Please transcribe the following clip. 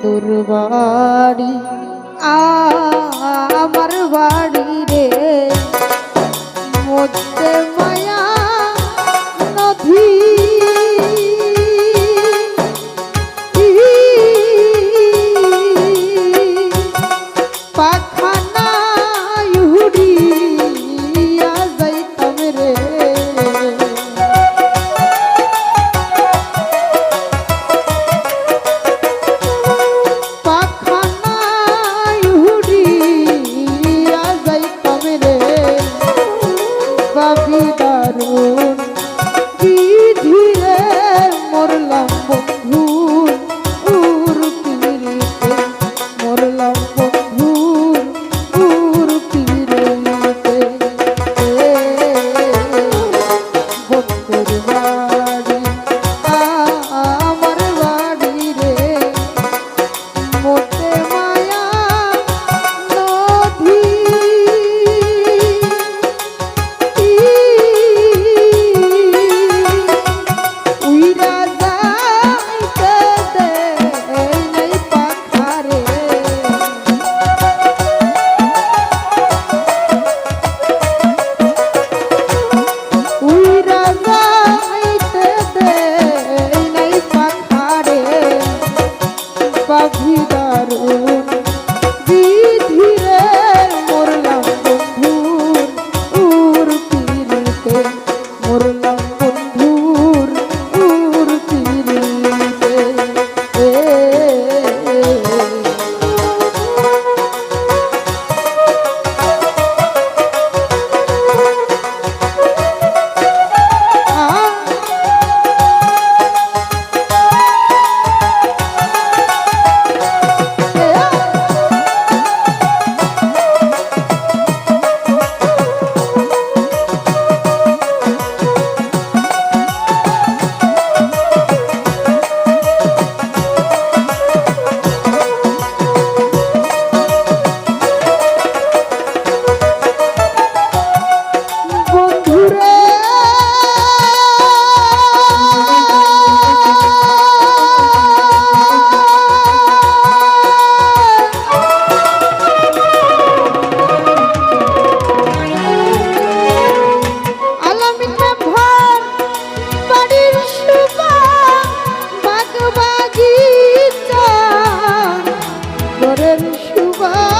বন্ধুর বাড়ি আমার বাড়ি রে। মধ্যে over